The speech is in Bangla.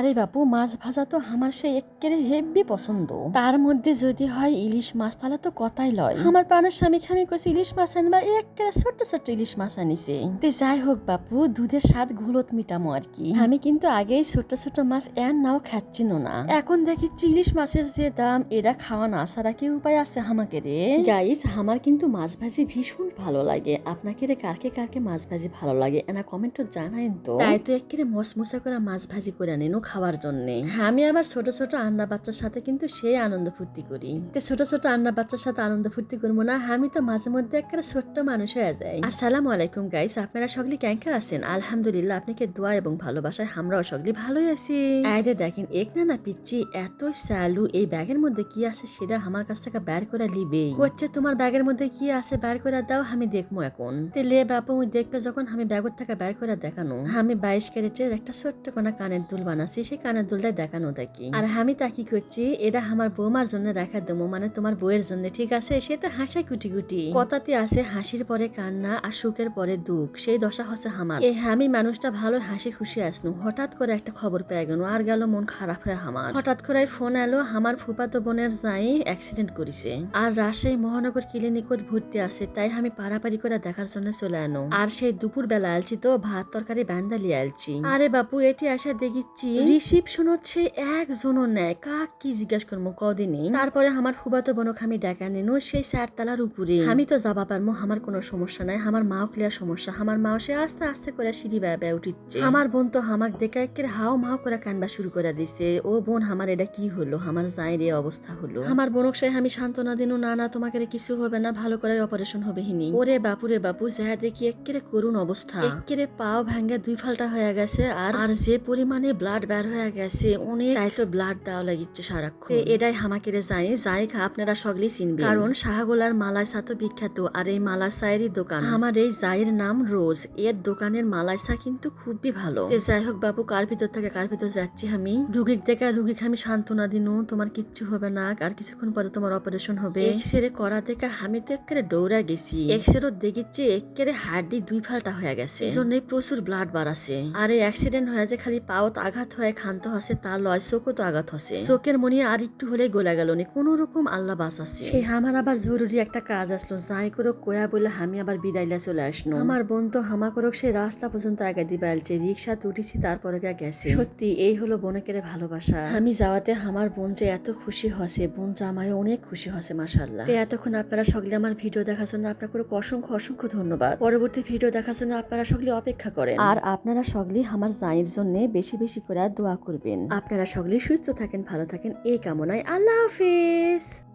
আরে বাপু, মাছ ভাজা তো আমার সেই একেবারে হেভি পছন্দ। তার মধ্যে যদি হয় ইলিশ মাছ, তাহলে তো কথাই লয়। আমার প্রাণের স্বামী খামি কইছে, ইলিশ মাছ আনবা একেবারে ছোট্ট ছোট্ট ইলিশ মাছ আনিছে। তে যাই হোক বাপু, দুধের স্বাদ ঘুলত মিটামো আর কি। আমি কিন্তু আগেই ছোট ছোট মাছ এর নাও খাচ্ছি না। এখন দেখি ইলিশ মাছের যে দাম, এরা খাওয়া না ছাড়া কি উপায় আছে আমাকে রে? গাইস আমার কিন্তু মাছ ভাজি ভীষণ ভালো লাগে। আপনাকে রে কারকে কারকে মাছ ভাজি ভালো লাগে, এনা কমেন্ট তো জানাইন তো। তাই তো একেবারে মশমশা করে মাছ ভাজি করে আনেন। খাওয়ার জন্য। আমি আবার ছোট ছোট আন্না বাচ্চার সাথে কিন্তু সেই আনন্দ ফুর্তি করি। তো ছোট ছোট আন্না বাচ্চার সাথে আনন্দ ফুর্তি করব না আমি তো মাঝে মধ্যে একটা ছোট্ট মানুষ হয়ে যাই। আসসালামু আলাইকুম গাইস আপনারা সকলে ক্যাঙ্কার আছেন? আলহামদুলিল্লাহ আপনাকে দোয়া এবং ভালোবাসায় আমরাও সকলে ভালোই আছি। আইডে দেখেন এক না না পিচ্ছি এত স্যালু এই ব্যাগের মধ্যে কি আছে সেটা আমার কাছ থেকে বের করে লিবে করছে তোমার ব্যাগের মধ্যে কি আছে বের করে দাও আমি দেখব এখন। তেলে বাপু দেখবে যখন আমি ব্যাগের থেকে বের করে দেখানো। আমি বাইশ ক্যারেটের একটা ছোট্ট কোনা কানের দুল বানাচ্ছি সেই কানের দুলটা দেখানো দেখি। আর আমি তা কি করছি? এটা আমার বৌমার জন্য রাখা দেবো মানে তোমার বউয়ের জন্য, ঠিক আছে? সে তো হাসায় কুটি কুটি কথাতে আছে, হাসির পরে কান্না আর সুখের পরে দুঃখ, সেই দশা হচ্ছে আমার এই আমি মানুষটা ভালো হাসি খুশি আসনু, হঠাৎ করে একটা খবর পেয়ে গেল আর গেল মন খারাপ হয়ে আমার হঠাৎ করে ফোন এলো আমার ফুপাতো বোনের যাই অ্যাক্সিডেন্ট করেছে। আর রাজশাহী মহানগর ক্লিনিকত ভর্তি আছে, তাই আমি পারাপারি করে দেখার জন্য চলে আনো আর সেই দুপুর বেলা আলছি তো, ভাত, তরকারি বান্দালি আলছি। আরে বাপু, এটি আসা দেখিচ্ছি। রিসিপশন হচ্ছে একজনও নেয়। কাক কি জিজ্ঞাসা করব কদিনই তারপরে আমার ফুবাতো বোনক আমি দেখা নিনু সেই চার তালার উপরে। আমি তো যাবা পারব, আমার কোনো সমস্যা নাই, আমার মাও ক্লিয়ার সমস্যা। আমার মাও সে আস্তে আস্তে করে সিঁড়ি বেয়া উঠিচ্ছে। আমার বোন তো হামাক দেখা একের হাও মাও করে কানবা শুরু করে দিছে। ও বোন, আমার এটা কি হলো? আমার জায়ের এই অবস্থা হলো। আমার বোনক সে আমি সান্ত্বনা দিনু, না না, তোমাকে রে কিছু হবে না, ভালো করে অপারেশন হবে হিনি। ওরে বাপুরে বাপু, যা দেখি একেরে করুণ অবস্থা। একেরে পাও ভাঙ্গে দুই ফালটা হয়ে গেছে, আর আর যে পরিমাণে ব্লাড বের হয়ে গেছে। অনেক তাই তো ব্লাড দেওয়া লাগিচ্ছে সারাক্ষণ। এটাই হামাকে রে যাই যাই খা আপনারা সকলেই চিনবেন। কারণ শাহগোলার মালাইসা তো বিখ্যাত আর এই মালাইসায়েরই দোকান। আমার এই জায়ের নাম রোজ। এর দোকানের মালাইসা কিন্তু খুবই ভালো। যাই হোক বাবু কার ভিতর থেকে কার ভিতর যাচ্ছি আমি? রুগীক দেখে রুগীকে আমি সান্ত্বনা দিনু তোমার কিচ্ছু হবে না। আর কিছুক্ষণ পরে তোমার অপারেশন হবে। এক্সরে করা দেখে আমি তো একেবারে দৌড়া গেছি। এক্সরে দেখিচ্ছে একেবারে হাড্ডি দুই ফালটা হয়ে গেছে। এই জন্যই প্রচুর ব্লাড বাড়াছে। আর এই অ্যাক্সিডেন্ট হয়ে যে খালি পাওত আঘাত হয়ে খান্ত হচ্ছে তা লয় চোখও তো আঘাত হচ্ছে চোখের মনি আর একটু হলে গোলা গেল নি কোন রকম আল্লাহ বাস আছে। সেই আমার আবার জরুরি একটা কাজ আসলো যাই করো কয়া বলে আমি আবার বিদাইলা চলে আসলো আমার বোন তো হামা করক সেই রাস্তা পর্যন্ত আগে দিবাইলছে রিক্সা উঠেছি তারপরে গা গেছে। সত্যি এই হলো বোনকের ভালোবাসা। আমি যাওয়াতে আমার বোন যে এত খুশি হসে বোন জামাই অনেক খুশি হসে মাসাল্লাহ এতক্ষণ আপনারা সকলে আমার ভিডিও দেখার জন্য আপনাকে অসংখ্য অসংখ্য ধন্যবাদ। পরবর্তী ভিডিও দেখার জন্য আপনারা সকলে অপেক্ষা করেন। আর আপনারা সকলে আমার জায়ের জন্য বেশি বেশি করে দোয়া করবেন। আপনারা সকলেই সুস্থ থাকেন ভালো থাকেন। এই কামনায় আল্লাহ হাফিজ।